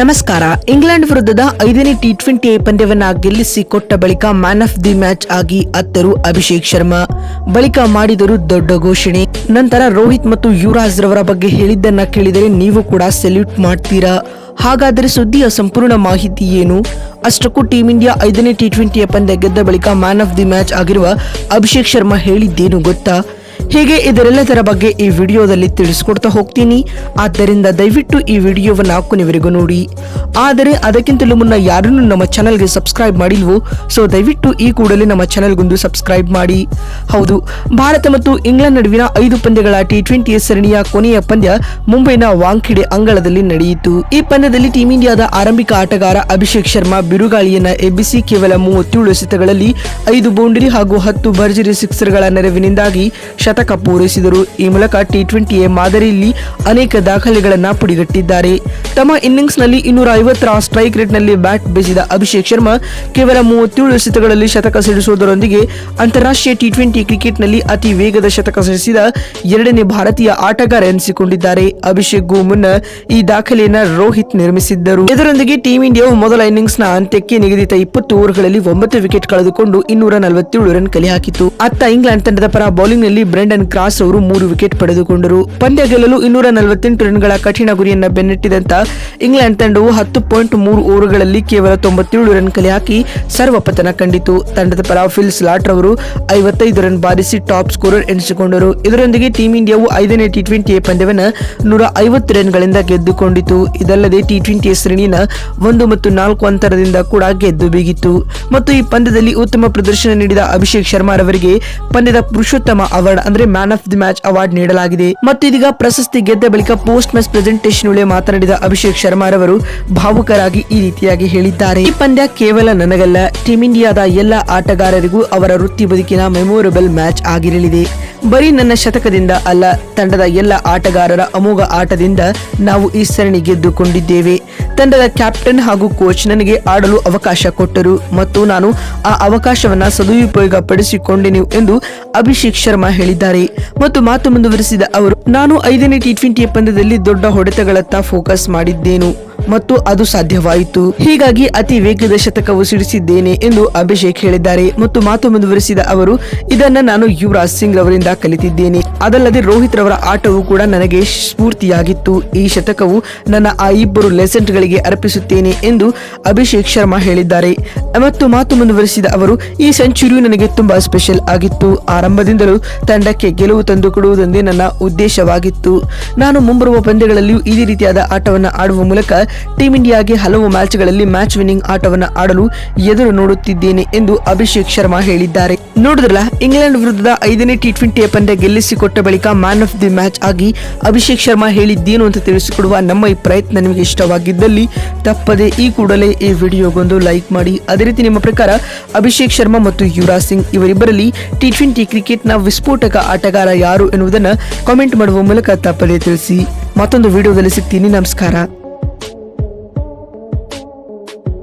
ನಮಸ್ಕಾರ. ಇಂಗ್ಲೆಂಡ್ ವಿರುದ್ಧದ ಐದನೇ ಟಿ ಟ್ವೆಂಟಿ ಪಂದ್ಯವನ್ನ ಗೆಲ್ಲಿಸಿ ಕೊಟ್ಟ ಬಳಿಕ ಮ್ಯಾನ್ ಆಫ್ ದಿ ಮ್ಯಾಚ್ ಆಗಿ ಅತ್ತರು ಅಭಿಷೇಕ್ ಶರ್ಮಾ. ಬಳಿಕ ಮಾಡಿದರು ದೊಡ್ಡ ಘೋಷಣೆ. ನಂತರ ರೋಹಿತ್ ಮತ್ತು ಯುವರಾಜ್ ರವರ ಬಗ್ಗೆ ಹೇಳಿದ್ದನ್ನ ಕೇಳಿದರೆ ನೀವು ಕೂಡ ಸೆಲ್ಯೂಟ್ ಮಾಡ್ತೀರಾ? ಹಾಗಾದರೆ ಸುದ್ದಿಯ ಸಂಪೂರ್ಣ ಮಾಹಿತಿ ಏನು? ಅಷ್ಟಕ್ಕೂ ಟೀಂ ಇಂಡಿಯಾ ಐದನೇ ಟಿ ಟ್ವೆಂಟಿಯ ಪಂದ್ಯ ಗೆದ್ದ ಬಳಿಕ ಮ್ಯಾನ್ ಆಫ್ ದಿ ಮ್ಯಾಚ್ ಆಗಿರುವ ಅಭಿಷೇಕ್ ಶರ್ಮಾ ಹೇಳಿದ್ದೇನು ಗೊತ್ತಾ? ಹೀಗೆ ಇದರೆಲ್ಲದರ ಬಗ್ಗೆ ಈ ವಿಡಿಯೋದಲ್ಲಿ ತಿಳಿಸ್ಕೊಡ್ತಾ ಹೋಗ್ತೀನಿ. ಆದ್ದರಿಂದ ದಯವಿಟ್ಟು ಈ ವಿಡಿಯೋವನ್ನು ಕೊನೆವರೆಗೂ ನೋಡಿ. ಆದರೆ ಅದಕ್ಕಿಂತಲೂ ಮುನ್ನ ಯಾರನ್ನು ನಮ್ಮ ಚಾನಲ್ಗೆ ಸಬ್ಸ್ಕ್ರೈಬ್ ಮಾಡಿಲ್ವೋ, ಸೊ ದಯವಿಟ್ಟು ಈ ಕೂಡಲೇ ನಮ್ಮ ಚಾನಲ್ಗೊಂದು ಸಬ್ಸ್ಕ್ರೈಬ್ ಮಾಡಿ. ಹೌದು, ಭಾರತ ಮತ್ತು ಇಂಗ್ಲೆಂಡ್ ನಡುವಿನ ಐದು ಪಂದ್ಯಗಳ ಟಿ ಟ್ವೆಂಟಿ ಸರಣಿಯ ಕೊನೆಯ ಪಂದ್ಯ ಮುಂಬೈನ ವಾಂಖೆಡೆ ಅಂಗಳದಲ್ಲಿ ನಡೆಯಿತು. ಈ ಪಂದ್ಯದಲ್ಲಿ ಟೀಂ ಇಂಡಿಯಾದ ಆರಂಭಿಕ ಆಟಗಾರ ಅಭಿಷೇಕ್ ಶರ್ಮಾ ಬಿರುಗಾಳಿಯನ್ನ ಎಬ್ಬಿಸಿ ಕೇವಲ ಮೂವತ್ತೇಳು ಎಸೆತಗಳಲ್ಲಿ ಐದು ಬೌಂಡರಿ ಹಾಗೂ ಹತ್ತು ಭರ್ಜರಿ ಸಿಕ್ಸರ್ಗಳ ನೆರವಿನಿಂದಾಗಿ ಶತಕ ಪೂರೈಸಿದರು ಈ ಮೂಲಕ ಟಿ ಟ್ವೆಂಟಿಯ ಮಾದರಿಯಲ್ಲಿ ಅನೇಕ ದಾಖಲೆಗಳನ್ನು ಪುಡಿಗಟ್ಟಿದ್ದಾರೆ. ತಮ್ಮ ಇನ್ನಿಂಗ್ಸ್ನಲ್ಲಿ ಇನ್ನೂರ ಐವತ್ತರ ಸ್ಟ್ರೈಕ್ ರೇಟ್ನಲ್ಲಿ ಬ್ಯಾಟ್ ಬೀಸಿದ ಅಭಿಷೇಕ್ ಶರ್ಮಾ ಕೇವಲ ಮೂವತ್ತೇಳು ಎಸೆತಗಳಲ್ಲಿ ಶತಕ ಸಿಡಿಸುವುದರೊಂದಿಗೆ ಅಂತಾರಾಷ್ಟ್ರೀಯ ಟಿ ಟ್ವೆಂಟಿ ಕ್ರಿಕೆಟ್ನಲ್ಲಿ ಅತಿ ವೇಗದ ಶತಕ ಸಿಡಿಸಿದ ಎರಡನೇ ಭಾರತೀಯ ಆಟಗಾರ ಎನಿಸಿಕೊಂಡಿದ್ದಾರೆ. ಅಭಿಷೇಕ್ಗೂ ಮುನ್ನ ಈ ದಾಖಲೆಯನ್ನು ರೋಹಿತ್ ನಿರ್ಮಿಸಿದ್ದರು. ಇದರೊಂದಿಗೆ ಟೀಂ ಇಂಡಿಯಾವು ಮೊದಲ ಇನ್ನಿಂಗ್ಸ್ನ ಅಂತ್ಯಕ್ಕೆ ನಿಗದಿತ ಇಪ್ಪತ್ತು ಓವರ್ಗಳಲ್ಲಿ ಒಂಬತ್ತು ವಿಕೆಟ್ ಕಳೆದುಕೊಂಡು ಇನ್ನೂರ ನಲವತ್ತೇಳು ರನ್ ಕಲೆ ಹಾಕಿತು ಅತ್ತ ಇಂಗ್ಲೆಂಡ್ ತಂಡದ ಪರ ಬೌಲಿಂಗ್ನಲ್ಲಿ ಬ್ರೆಂಡನ್ ಕ್ರಾಸ್ ಅವರು ಮೂರು ವಿಕೆಟ್ ಪಡೆದುಕೊಂಡರು. ಪಂದ್ಯ ಗೆಲ್ಲಲು ಇನ್ನೂರ ನಲವತ್ತೆಂಟು ರನ್ಗಳ ಕಠಿಣ ಗುರಿಯನ್ನು ಬೆನ್ನಟ್ಟಿದಂತ ಇಂಗ್ಲೆಂಡ್ ತಂಡವು ಹತ್ತು ಪಾಯಿಂಟ್ ಮೂರು ಓವರ್ಗಳಲ್ಲಿ ಕೇವಲ ತೊಂಬತ್ತೇಳು ರನ್ ಕಲೆ ಹಾಕಿ ಸರ್ವಪತನ ಕಂಡಿತು. ತಂಡದ ಪರ ಫಿಲ್ ಸ್ಲಾಟ್ ಅವರು ಐವತ್ತೈದು ರನ್ ಬಾರಿಸಿ ಟಾಪ್ ಸ್ಕೋರರ್ ಎನಿಸಿಕೊಂಡರು. ಇದರೊಂದಿಗೆ ಟೀಂ ಇಂಡಿಯಾವು ಐದನೇ ಟಿ ಟ್ವೆಂಟಿ ಪಂದ್ಯವನ್ನು ನೂರ ಐವತ್ತು ರನ್ಗಳಿಂದ ಗೆದ್ದುಕೊಂಡಿತು. ಇದಲ್ಲದೆ ಟಿ ಟ್ವೆಂಟಿ ಶ್ರೇಣಿನ ಒಂದು ಮತ್ತು ನಾಲ್ಕು ಅಂತರದಿಂದ ಕೂಡ ಗೆದ್ದು ಬೀಗಿತ್ತು ಮತ್ತು ಈ ಪಂದ್ಯದಲ್ಲಿ ಉತ್ತಮ ಪ್ರದರ್ಶನ ನೀಡಿದ ಅಭಿಷೇಕ್ ಶರ್ಮಾ ರವರಿಗೆ ಪಂದ್ಯದ ಪುರುಷೋತ್ತಮ ಅವಾರ್ಡ್ ಅಂದ್ರೆ man of the match award ನೀಡಲಾಗಿದೆ. ಮತ್ತು ಇದೀಗ ಪ್ರಶಸ್ತಿ ಗೆದ್ದ ಬಳಿಕ ಪೋಸ್ಟ್ ಮ್ಯಾಚ್ ಪ್ರೆಸೆಂಟೇಷನ್ ವೇಳೆ ಮಾತನಾಡಿದ ಅಭಿಷೇಕ್ ಶರ್ಮಾ ರವರು ಭಾವುಕರಾಗಿ ಈ ರೀತಿಯಾಗಿ ಹೇಳಿದ್ದಾರೆ. ಈ ಪಂದ್ಯ ಕೇವಲ ನನಗಲ್ಲ ಟೀಮ್ ಇಂಡಿಯಾದ ಎಲ್ಲ ಆಟಗಾರರಿಗೂ ಅವರ ವೃತ್ತಿ ಬದುಕಿನ ಮೆಮೊರಬಲ್ ಮ್ಯಾಚ್ ಆಗಿರಲಿದೆ. ಬರೀ ನನ್ನ ಶತಕದಿಂದ ಅಲ್ಲ, ತಂಡದ ಎಲ್ಲ ಆಟಗಾರರ ಅಮೋಘ ಆಟದಿಂದ ನಾವು ಈ ಸರಣಿ ಗೆದ್ದುಕೊಂಡಿದ್ದೇವೆ. ತಂಡದ ಕ್ಯಾಪ್ಟನ್ ಹಾಗೂ ಕೋಚ್ ನನಗೆ ಆಡಲು ಅವಕಾಶ ಕೊಟ್ಟರು ಮತ್ತು ನಾನು ಆ ಅವಕಾಶವನ್ನ ಸದುಪಯೋಗ ಪಡಿಸಿಕೊಂಡೆನು ಎಂದು ಅಭಿಷೇಕ್ ಶರ್ಮಾ ಹೇಳಿದ್ದಾರೆ. ಮತ್ತು ಮಾತು ಮುಂದುವರಿಸಿದ ಅವರು, ನಾನು ಐದನೇ ಟಿ ಟ್ವೆಂಟಿ ಪಂದ್ಯದಲ್ಲಿ ದೊಡ್ಡ ಹೊಡೆತಗಳತ್ತ ಫೋಕಸ್ ಮಾಡಿದ್ದೇನು. ಮತ್ತು ಅದು ಸಾಧ್ಯವಾಯಿತು. ಹೀಗಾಗಿ ಅತಿ ವೇಗದ ಶತಕವು ಸಿಡಿಸಿದ್ದೇನೆ ಎಂದು ಅಭಿಷೇಕ್ ಹೇಳಿದ್ದಾರೆ ಮತ್ತು ಮಾತು ಮುಂದುವರಿಸಿದ ಅವರು, ಇದನ್ನ ನಾನು ಯುವರಾಜ್ ಸಿಂಗ್ ರವರಿಂದ ಕಲಿತಿದ್ದೇನೆ. ಅದಲ್ಲದೆ ರೋಹಿತ್ ರವರ ಆಟವು ಕೂಡ ನನಗೆ ಸ್ಫೂರ್ತಿಯಾಗಿತ್ತು. ಈ ಶತಕವು ನನ್ನ ಆ ಇಬ್ಬರು ಲೆಸೆಂಟ್ಗಳಿಗೆ ಅರ್ಪಿಸುತ್ತೇನೆ ಎಂದು ಅಭಿಷೇಕ್ ಶರ್ಮಾ ಹೇಳಿದ್ದಾರೆ. ಮತ್ತು ಮಾತು ಮುಂದುವರಿಸಿದ ಅವರು, ಈ ಸೆಂಚುರಿಯು ನನಗೆ ತುಂಬಾ ಸ್ಪೆಷಲ್ ಆಗಿತ್ತು. ಆರಂಭದಿಂದಲೂ ತಂಡಕ್ಕೆ ಗೆಲುವು ತಂದುಕೊಡುವುದೊಂದೇ ನನ್ನ ಉದ್ದೇಶವಾಗಿತ್ತು. ನಾನು ಮುಂಬರುವ ಪಂದ್ಯಗಳಲ್ಲಿಯೂ ಇದೇ ರೀತಿಯಾದ ಆಟವನ್ನು ಆಡುವ ಮೂಲಕ ಟೀಂ ಇಂಡಿಯಾಗೆ ಹಲವು ಮ್ಯಾಚ್ಗಳಲ್ಲಿ ಮ್ಯಾಚ್ ವಿನ್ನಿಂಗ್ ಆಟವನ್ನು ಆಡಲು ಎದುರು ನೋಡುತ್ತಿದ್ದೇನೆ ಎಂದು ಅಭಿಷೇಕ್ ಶರ್ಮಾ ಹೇಳಿದ್ದಾರೆ. ನೋಡಿದ್ರಲ್ಲ, ಇಂಗ್ಲೆಂಡ್ ವಿರುದ್ಧದ ಐದನೇ ಟಿ ಟ್ವೆಂಟಿಯ ಪಂದ್ಯ ಗೆಲ್ಲಿಸಿಕೊಟ್ಟ ಬಳಿಕ ಮ್ಯಾನ್ ಆಫ್ ದಿ ಮ್ಯಾಚ್ ಆಗಿ ಅಭಿಷೇಕ್ ಶರ್ಮಾ ಹೇಳಿದ್ದೇನು ಅಂತ ತಿಳಿಸಿಕೊಡುವ ನಮ್ಮ ಈ ಪ್ರಯತ್ನ ನಿಮಗೆ ಇಷ್ಟವಾಗಿದ್ದಲ್ಲಿ ತಪ್ಪದೆ ಈ ಕೂಡಲೇ ಈ ವಿಡಿಯೋಗೊಂದು ಲೈಕ್ ಮಾಡಿ. ಅದೇ ರೀತಿ ನಿಮ್ಮ ಪ್ರಕಾರ ಅಭಿಷೇಕ್ ಶರ್ಮಾ ಮತ್ತು ಯುವರಾಜ್ ಸಿಂಗ್ ಇವರಿಬ್ಬರಲ್ಲಿ ಟಿ ಟ್ವೆಂಟಿ ಕ್ರಿಕೆಟ್ನ ವಿಸ್ಫೋಟಕ ಆಟಗಾರ ಯಾರು ಎನ್ನುವುದನ್ನು ಕಾಮೆಂಟ್ ಮಾಡುವ ಮೂಲಕ ತಪ್ಪದೆ ತಿಳಿಸಿ. ಮತ್ತೊಂದು ವಿಡಿಯೋದಲ್ಲಿ ಸಿಗ್ತೀನಿ. ನಮಸ್ಕಾರ.